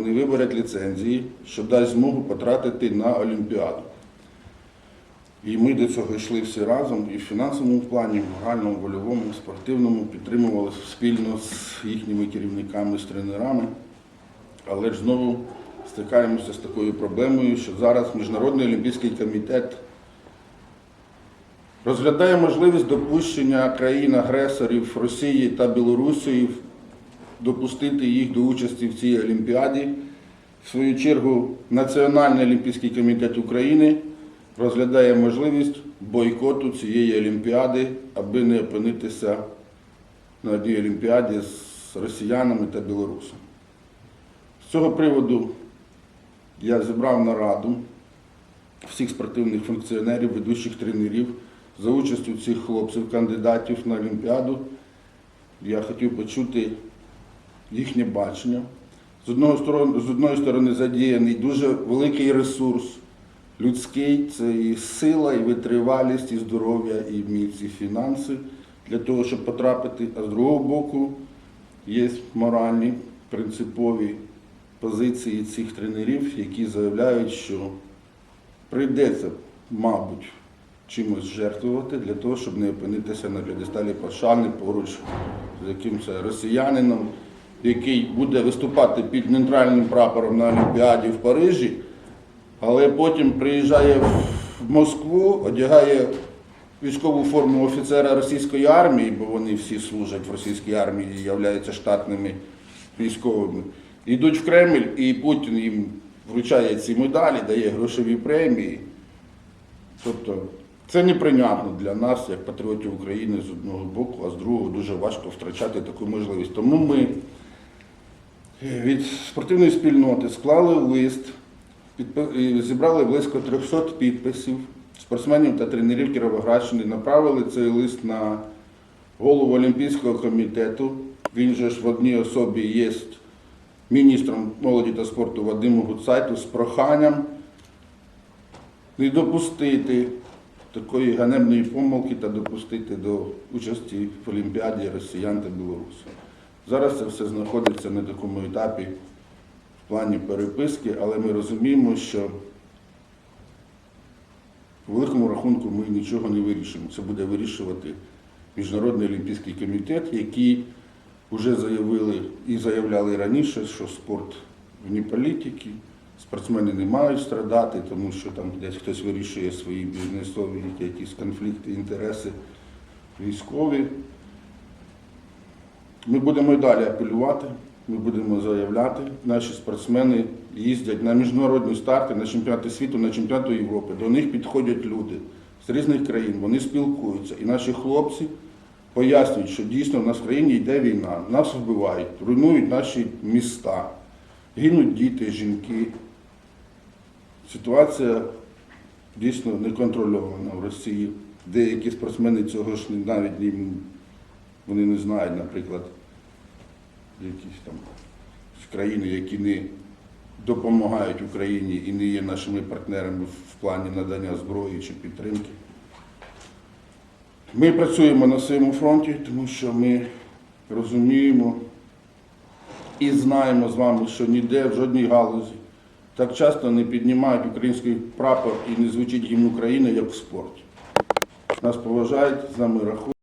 вони виберуть ліцензії, що дасть змогу потратити на Олімпіаду. І ми до цього йшли всі разом і в фінансовому плані, і в моральному, вольовому, і спортивному підтримували спільно з їхніми керівниками, з тренерами. Але ж знову стикаємося з такою проблемою, що зараз Міжнародний олімпійський комітет розглядає можливість допущення країн-агресорів Росії та Білорусі, допустити їх до участі в цій олімпіаді. В свою чергу Національний олімпійський комітет України розглядає можливість бойкоту цієї олімпіади, аби не опинитися на одній олімпіаді з росіянами та білорусами. З цього приводу я зібрав нараду всіх спортивних функціонерів, ведучих тренерів за участю цих хлопців, кандидатів на Олімпіаду. Я хотів почути їхнє бачення. З одного сторони, з одної сторони задіяний дуже великий ресурс людський, це і сила, і витривалість, і здоров'я, і міць, і фінанси для того, щоб потрапити. А з другого боку є моральні, принципові позиції цих тренерів, які заявляють, що прийдеться, мабуть, чимось жертвувати для того, щоб не опинитися на п'єдесталі пошани поруч з якимось росіянином, який буде виступати під нейтральним прапором на Олімпіаді в Парижі, але потім приїжджає в Москву, одягає військову форму офіцера російської армії, бо вони всі служать в російській армії і являються штатними військовими. Йдуть в Кремль, і Путін їм вручає ці медалі, дає грошові премії. Тобто це неприйнятно для нас, як патріотів України, з одного боку, а з другого дуже важко втрачати таку можливість. Тому ми від спортивної спільноти склали лист, зібрали близько 300 підписів спортсменів та тренерів Кіровоградщини, направили цей лист на голову Олімпійського комітету. Він же ж в одній особі є міністром молоді та спорту Вадиму Гуцайту з проханням не допустити такої ганебної помилки та допустити до участі в Олімпіаді росіян та білорусів. Зараз це все знаходиться на такому етапі в плані переписки, але ми розуміємо, що по великому рахунку ми нічого не вирішимо. Це буде вирішувати Міжнародний олімпійський комітет, який вже заявили і заявляли раніше, що спорт вні політики, спортсмени не мають страдати, тому що там десь хтось вирішує свої бізнесові якісь конфлікти, інтереси військові. Ми будемо і далі апелювати, ми будемо заявляти. Наші спортсмени їздять на міжнародні старти, на чемпіонати світу, на чемпіонати Європи. До них підходять люди з різних країн, вони спілкуються. І наші хлопці пояснюють, що дійсно в нас в країні йде війна, нас вбивають, руйнують наші міста, гинуть діти, жінки. Ситуація дійсно неконтрольована в Росії. Деякі спортсмени цього ж навіть не, вони не знають, наприклад, якісь там країни, які не допомагають Україні і не є нашими партнерами в плані надання зброї чи підтримки. Ми працюємо на своєму фронті, тому що ми розуміємо і знаємо з вами, що ніде в жодній галузі так часто не піднімають український прапор і не звучить гімн України, як в спорті. Нас поважають, з нами рахують.